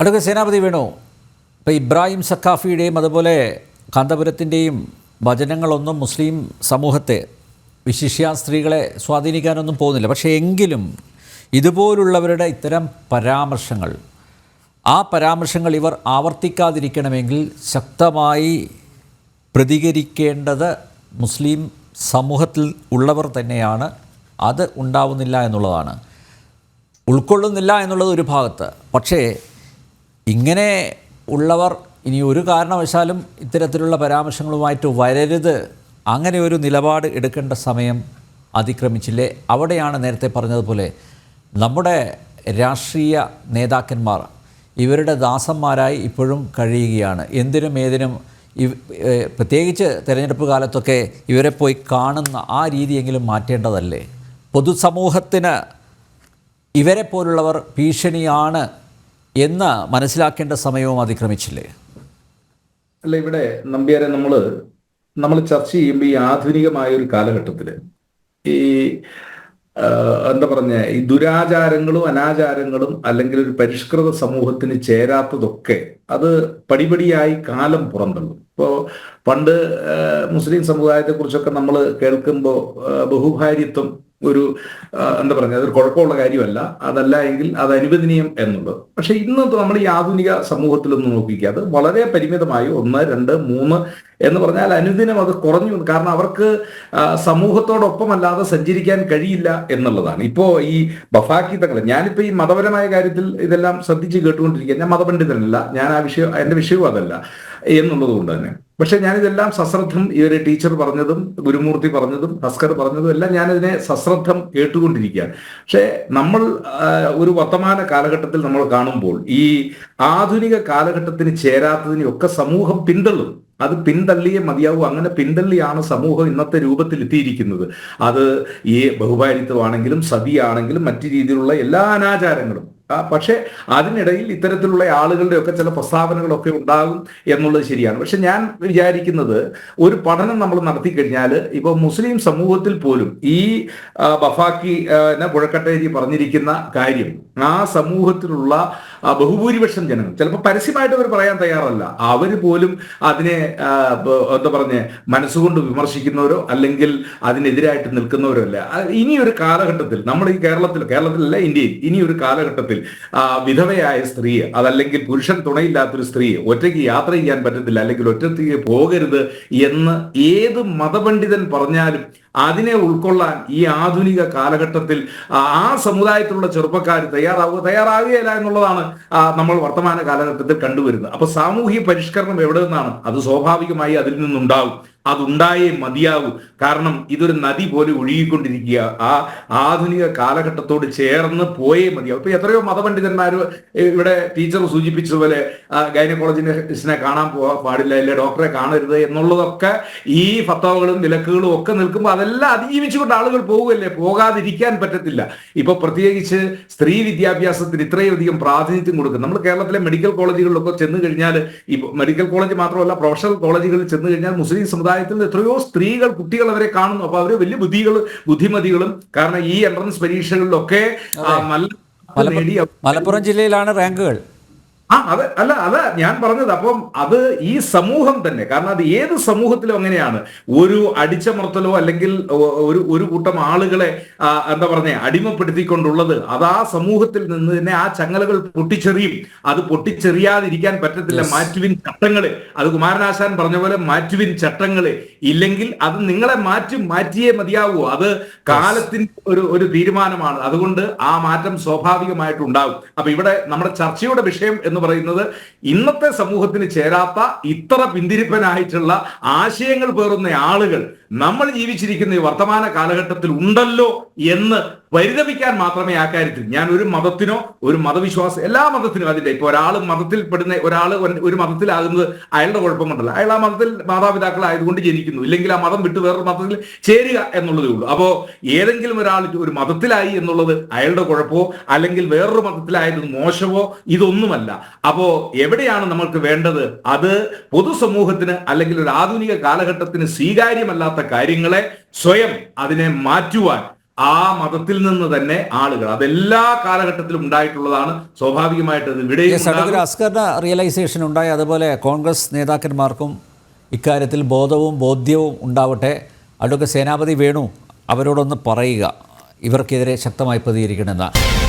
അടുത്ത സേനാപതി വേണു. ഇപ്പോൾ ഇബ്രാഹിം സക്കാഫിയുടെയും അതുപോലെ കാന്തപുരത്തിന്റെയും വചനങ്ങളൊന്നും മുസ്ലിം സമൂഹത്തെ വിശിഷ്യ സ്ത്രീകളെ സ്വാധീനിക്കാനൊന്നും പോകുന്നില്ല. പക്ഷേ എങ്കിലും ഇതുപോലുള്ളവരുടെ ഇത്തരം പരാമർശങ്ങൾ ആ പരാമർശങ്ങൾ ഇവർ ആവർത്തിക്കാതിരിക്കണമെങ്കിൽ ശക്തമായി പ്രതികരിക്കേണ്ടത് മുസ്ലിം സമൂഹത്തിൽ ഉള്ളവർ തന്നെയാണ്. അത് ഉണ്ടാവുന്നില്ല എന്നുള്ളതാണ്. ഉൾക്കൊള്ളുന്നില്ല എന്നുള്ളത് ഒരു ഭാഗത്ത്. പക്ഷേ ഇങ്ങനെ ഉള്ളവർ ഇനി ഒരു കാരണവശാലും ഇത്തരത്തിലുള്ള പരാമർശങ്ങളുമായിട്ട് വരരുത്. അങ്ങനെ ഒരു നിലപാട് എടുക്കേണ്ട സമയം അതിക്രമിച്ചില്ലേ? അവിടെയാണ് നേരത്തെ പറഞ്ഞതുപോലെ നമ്മുടെ രാഷ്ട്രീയ നേതാക്കന്മാർ ഇവരുടെ ദാസന്മാരായി ഇപ്പോഴും കഴിയുകയാണ്. എന്തിനും ഏതിനും പ്രത്യേകിച്ച് തിരഞ്ഞെടുപ്പ് കാലത്തൊക്കെ ഇവരെ പോയി കാണുന്ന ആ രീതിയെങ്കിലും മാറ്റേണ്ടതല്ലേ? പൊതുസമൂഹത്തിന് ഇവരെ പോലുള്ളവർ ഭീഷണിയാണ് എന്ന് മനസ്സിലാക്കേണ്ട സമയവും അതിക്രമിച്ചില്ലേ? അല്ല ഇവിടെ നമ്പ്യാരെ നമ്മൾ നമ്മൾ ചർച്ച ചെയ്യുമ്പോൾ ഈ ആധുനികമായ ഒരു കാലഘട്ടത്തിൽ ഈ എന്താ പറഞ്ഞ ഈ ദുരാചാരങ്ങളും അനാചാരങ്ങളും അല്ലെങ്കിൽ ഒരു പരിഷ്കൃത സമൂഹത്തിന് ചേരാത്തതൊക്കെ അത് പടിപടിയായി കാലം പുറന്തള്ളും. ഇപ്പോ പണ്ട് മുസ്ലിം സമുദായത്തെ കുറിച്ചൊക്കെ നമ്മൾ കേൾക്കുമ്പോൾ ബഹുഭാര്യത്വം ഒരു എന്താ പറയുക അതൊരു കുഴപ്പമുള്ള കാര്യമല്ല. അതല്ല എങ്കിൽ അത് അനുവദനീയം എന്നുള്ളത്. പക്ഷെ ഇന്ന് നമ്മൾ ഈ ആധുനിക സമൂഹത്തിലൊന്നും നോക്കിക്കുക അത് വളരെ പരിമിതമായി ഒന്ന് രണ്ട് മൂന്ന് എന്ന് പറഞ്ഞാൽ അനുദിനം അത് കുറഞ്ഞു. കാരണം അവർക്ക് സമൂഹത്തോടൊപ്പമല്ലാതെ സഞ്ചരിക്കാൻ കഴിയില്ല എന്നുള്ളതാണ്. ഇപ്പോ ഈ ബഫാക്കിത്തങ്ങൾ ഞാനിപ്പോ ഈ മതപരമായ കാര്യത്തിൽ ഇതെല്ലാം ശ്രദ്ധിച്ച് കേട്ടുകൊണ്ടിരിക്കുക. ഞാൻ മതപണ്ഡിതനല്ല. ഞാൻ ആ വിഷയം എന്റെ വിഷയവും അതല്ല. എന്നുള്ളത് കൊണ്ട് തന്നെ. പക്ഷെ ഞാനിതെല്ലാം സശ്രദ്ധം ഇവർ ടീച്ചർ പറഞ്ഞതും ഗുരുമൂർത്തി പറഞ്ഞതും ഹസ്കർ പറഞ്ഞതും എല്ലാം ഞാനിതിനെ സശ്രദ്ധം കേട്ടുകൊണ്ടിരിക്കുകയാണ്. പക്ഷെ നമ്മൾ ഒരു വർത്തമാന കാലഘട്ടത്തിൽ നമ്മൾ കാണുമ്പോൾ ഈ ആധുനിക കാലഘട്ടത്തിന് ചേരാത്തതിനെയൊക്കെ സമൂഹം പിന്തള്ളും. അത് പിന്തള്ളിയേ മതിയാവൂ. അങ്ങനെ പിന്തള്ളിയാണ് സമൂഹം ഇന്നത്തെ രൂപത്തിൽ എത്തിയിരിക്കുന്നത് അത് ഈ ബഹുഭാരിത്വമാണെങ്കിലും സതിയാണെങ്കിലും മറ്റു രീതിയിലുള്ള എല്ലാ അനാചാരങ്ങളും പക്ഷേ അതിനിടയിൽ ഇത്തരത്തിലുള്ള ആളുകളുടെ ഒക്കെ ചില പ്രസ്താവനകളൊക്കെ ഉണ്ടാകും എന്നുള്ളത് ശരിയാണ്. പക്ഷെ ഞാൻ വിചാരിക്കുന്നത് ഒരു പഠനം നമ്മൾ നടത്തി കഴിഞ്ഞാൽ ഇപ്പൊ മുസ്ലിം സമൂഹത്തിൽ പോലും ഈ ബഫാക്കി പുഴക്കട്ടേരി പറഞ്ഞിരിക്കുന്ന കാര്യം ആ സമൂഹത്തിലുള്ള ബഹുഭൂരിപക്ഷം ജനങ്ങൾ. ചിലപ്പോൾ പരസ്യമായിട്ട് അവർ പറയാൻ തയ്യാറല്ല. അവർ പോലും അതിനെ എന്താ പറഞ്ഞ മനസ്സുകൊണ്ട് വിമർശിക്കുന്നവരോ അല്ലെങ്കിൽ അതിനെതിരായിട്ട് നിൽക്കുന്നവരോ അല്ല. ഇനി ഒരു കാലഘട്ടത്തിൽ നമ്മൾ ഈ കേരളത്തിൽ കേരളത്തിലല്ല ഇന്ത്യയിൽ ഇനി ഒരു കാലഘട്ടത്തിൽ വിധവയായ സ്ത്രീ അതല്ലെങ്കിൽ പുരുഷൻ തുണയില്ലാത്തൊരു സ്ത്രീ ഒറ്റയ്ക്ക് യാത്ര ചെയ്യാൻ പറ്റത്തില്ല അല്ലെങ്കിൽ ഒറ്റയ്ക്ക് പോകരുത് എന്ന് ഏത് മതപണ്ഡിതൻ പറഞ്ഞാലും അതിനെ ഉൾക്കൊള്ളാൻ ഈ ആധുനിക കാലഘട്ടത്തിൽ ആ സമുദായത്തിലുള്ള ചെറുപ്പക്കാർ തയ്യാറാവുക തയ്യാറാവുകയില്ല എന്നുള്ളതാണ് നമ്മൾ വർത്തമാന കാലഘട്ടത്തിൽ കണ്ടുവരുന്നത്. അപ്പൊ സാമൂഹിക പരിഷ്കരണം എവിടെ നിന്നാണ്? അത് സ്വാഭാവികമായി അതിൽ നിന്നുണ്ടാവും. അതുണ്ടായേ മതിയാവൂ. കാരണം ഇതൊരു നദി പോലെ ഒഴുകിക്കൊണ്ടിരിക്കുക. ആ ആധുനിക കാലഘട്ടത്തോട് ചേർന്ന് പോയേ മതിയാവും. ഇപ്പൊ എത്രയോ മതപണ്ഡിതന്മാർ ഇവിടെ ടീച്ചർ സൂചിപ്പിച്ചതുപോലെ ഗൈനക്കോളജിനെ കാണാൻ പോവാ പാടില്ല അല്ലെ ഡോക്ടറെ കാണരുത് എന്നുള്ളതൊക്കെ ഈ ഫത്താവുകളും വിലക്കുകളും ഒക്കെ നിൽക്കുമ്പോൾ അതെല്ലാം അതിജീവിച്ചുകൊണ്ട് ആളുകൾ പോകുമല്ലേ പോകാതിരിക്കാൻ പറ്റത്തില്ല. ഇപ്പൊ പ്രത്യേകിച്ച് സ്ത്രീ വിദ്യാഭ്യാസത്തിന് ഇത്രയധികം പ്രാതിനിധ്യം കൊടുക്കും നമ്മൾ കേരളത്തിലെ മെഡിക്കൽ കോളേജുകളിലൊക്കെ ചെന്ന് കഴിഞ്ഞാൽ ഈ മെഡിക്കൽ കോളേജ് മാത്രമല്ല പ്രൊഫഷണൽ കോളേജുകളിൽ ചെന്ന് കഴിഞ്ഞാൽ മുസ്ലിം സമുദായത്തിൽ നിന്ന് എത്രയോ സ്ത്രീകൾ കുട്ടികൾ അവരെ കാണുന്നു. അപ്പൊ അവർ വലിയ ബുദ്ധികൾ ബുദ്ധിമതികളും കാരണം ഈ എൻട്രൻസ് പരീക്ഷകളിലൊക്കെ നല്ല നേടി മലപ്പുറം ജില്ലയിലാണ് റാങ്കുകൾ ആ അത് അല്ല അതാ ഞാൻ പറഞ്ഞത് അപ്പം അത് ഈ സമൂഹം തന്നെ. കാരണം അത് ഏത് സമൂഹത്തിലും അങ്ങനെയാണ്. ഒരു അടിച്ചമർത്തലോ അല്ലെങ്കിൽ ഒരു ഒരു കൂട്ടം ആളുകളെ എന്താ പറഞ്ഞ അടിമപ്പെടുത്തിക്കൊണ്ടുള്ളത് അത് ആ സമൂഹത്തിൽ നിന്ന് തന്നെ ആ ചങ്ങലകൾ പൊട്ടിച്ചെറിയും. അത് പൊട്ടിച്ചെറിയാതിരിക്കാൻ പറ്റത്തില്ല. മാറ്റുവിൻ ചട്ടങ്ങൾ. അത് കുമാരനാശാൻ പറഞ്ഞ പോലെ മാറ്റുവിൻ ചട്ടങ്ങൾ. ഇല്ലെങ്കിൽ അത് നിങ്ങളെ മാറ്റും മാറ്റിയേ മതിയാവൂ. അത് കാലത്തിന്റെ ഒരു ഒരു തീരുമാനമാണ്. അതുകൊണ്ട് ആ മാറ്റം സ്വാഭാവികമായിട്ടുണ്ടാവും. അപ്പൊ ഇവിടെ നമ്മുടെ ചർച്ചയുടെ വിഷയം എന്ന് പറയുന്നത് ഇന്നത്തെ സമൂഹത്തിന് ചേരാത്ത ഇത്ര പിന്തിരിപ്പനായിട്ടുള്ള ആശയങ്ങൾ പേറുന്ന ആളുകൾ നമ്മൾ ജീവിച്ചിരിക്കുന്ന ഈ വർത്തമാന കാലഘട്ടത്തിൽ ഉണ്ടല്ലോ എന്ന് പരിതപിക്കാൻ മാത്രമേ ആ കാര്യത്തിൽ ഞാൻ ഒരു മതത്തിനോ ഒരു മതവിശ്വാസം എല്ലാ മതത്തിനും അതിന്റെ ഇപ്പൊ ഒരാൾ മതത്തിൽ പെടുന്ന ഒരാൾ ഒരു മതത്തിലാകുന്നത് അയാളുടെ കുഴപ്പമുണ്ടല്ലോ അയാൾ ആ മതത്തിൽ മാതാപിതാക്കളായതുകൊണ്ട് ജനിക്കുന്നു. ഇല്ലെങ്കിൽ ആ മതം വിട്ട് വേറൊരു മതത്തിൽ ചേരുക എന്നുള്ളതേ ഉള്ളൂ. അപ്പോൾ ഏതെങ്കിലും ഒരാൾ ഒരു മതത്തിലായി എന്നുള്ളത് അയാളുടെ കുഴപ്പമോ അല്ലെങ്കിൽ വേറൊരു മതത്തിലായത് മോശമോ ഇതൊന്നുമല്ല. അപ്പോൾ എവിടെയാണ് നമ്മൾക്ക് വേണ്ടത്? അത് പൊതുസമൂഹത്തിന് അല്ലെങ്കിൽ ഒരു ആധുനിക കാലഘട്ടത്തിന് സ്വീകാര്യമല്ലാത്ത കാര്യങ്ങളെ സ്വയം അതിനെ മാറ്റുവാൻ ആ മതത്തിൽ നിന്ന് തന്നെ ആളുകൾ അതെല്ലാ കാലഘട്ടത്തിലും ഉണ്ടായിട്ടുള്ളതാണ്. സ്വാഭാവികമായിട്ട് അസ്കറിന്റെ അസ്കറിന് റിയലൈസേഷൻ ഉണ്ടായി. അതുപോലെ കോൺഗ്രസ് നേതാക്കന്മാർക്കും ഇക്കാര്യത്തിൽ ബോധവും ബോധ്യവും ഉണ്ടാവട്ടെ. അടുക്ക സേനാപതി വേണു അവരോടൊന്ന് പറയുക. ഇവർക്കെതിരെ ശക്തമായി പ്രതികരിക്കണമെന്ന്.